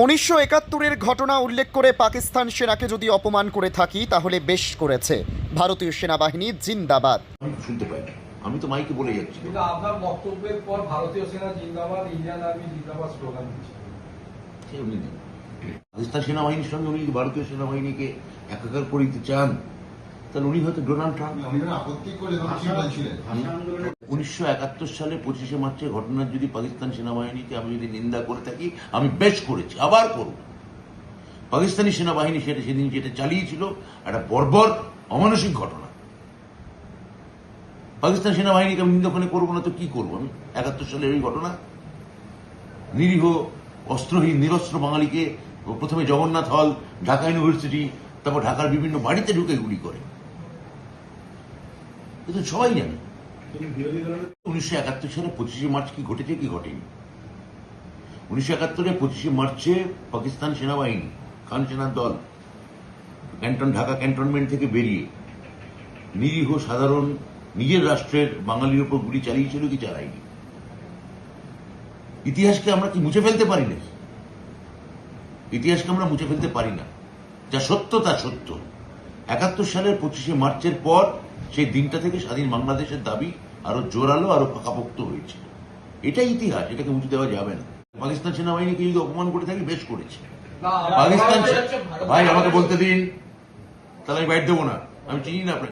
উনিশশো একাত্তরের ঘটনা উল্লেখ করে পাকিস্তান সেনাকে যদি অপমান করে থাকি তাহলে বেশ করেছে। ভারতীয় সেনাবাহিনী জিন্দাবাদ। আমি শুনতে পাই আমি তো মাইকে বলে যাচ্ছি। কিন্তু আপনার বক্তব্যের পর ভারতীয় সেনা জিন্দাবাদ ইন্ডিয়ান আর্মি জিন্দাবাদ স্লোগান। পাকিস্তান সেনাবাহিনীর সঙ্গে উনি ভারতীয় সেনাবাহিনীকে একাকার করে দিতে চান তাহলে উনি হয়তো ডোনাল্ড ট্রাম্প। উনিশশো একাত্তর সালে পঁচিশে মার্চের ঘটনার যদি পাকিস্তান সেনাবাহিনীকে আমি যদি নিন্দা করে থাকি আমি বেশ করেছি আবার করব। পাকিস্তানি সেনাবাহিনী সেটা সেদিন যেটা চালিয়েছিল একটা বর্বর অমানসিক ঘটনা। পাকিস্তান সেনাবাহিনীকে আমি নিন্দা করব না তো কি করব আমি? একাত্তর সালের ওই ঘটনা? নিরীহ অস্ত্রহীন নিরস্ত্র বাঙালিকে প্রথমে জগন্নাথ হল ঢাকা ইউনিভার্সিটি তারপর ঢাকার বিভিন্ন বাড়িতে ঢুকে গুলি করে। এটা তো সবাই জানে। উনিশশো একাত্তর সালে পঁচিশে মার্চ কি ঘটেছে কি ঘটেনি? উনিশশো একাত্তরে পঁচিশে মার্চে পাকিস্তান সেনাবাহিনী খান সেনার দল ক্যান্টন ঢাকা ক্যান্টনমেন্ট থেকে বেরিয়ে নিরীহ সাধারণ নিজের রাষ্ট্রের বাঙালির উপর গুলি চালিয়েছিল কি চালায়নি? ইতিহাসকে আমরা কি মুছে ফেলতে পারি না ইতিহাসকে আমরা মুছে ফেলতে পারি না। যা সত্য তা সত্য। একাত্তর সালের পঁচিশে মার্চের পর সেই দিনটা থেকে স্বাধীন বাংলাদেশের দাবি আরও জোরালো আরও পাকাপোক্ত হয়েছে। এটা ইতিহাস এটাকে মুছে দেওয়া যাবে না। পাকিস্তান সেনাবাহিনীকে যদি অপমান করে থাকি বেশ করেছে। পাকিস্তান ভাই আমাকে বলতে দিন। তাহলে আমি বাইট দেবো না। আমি চিনি না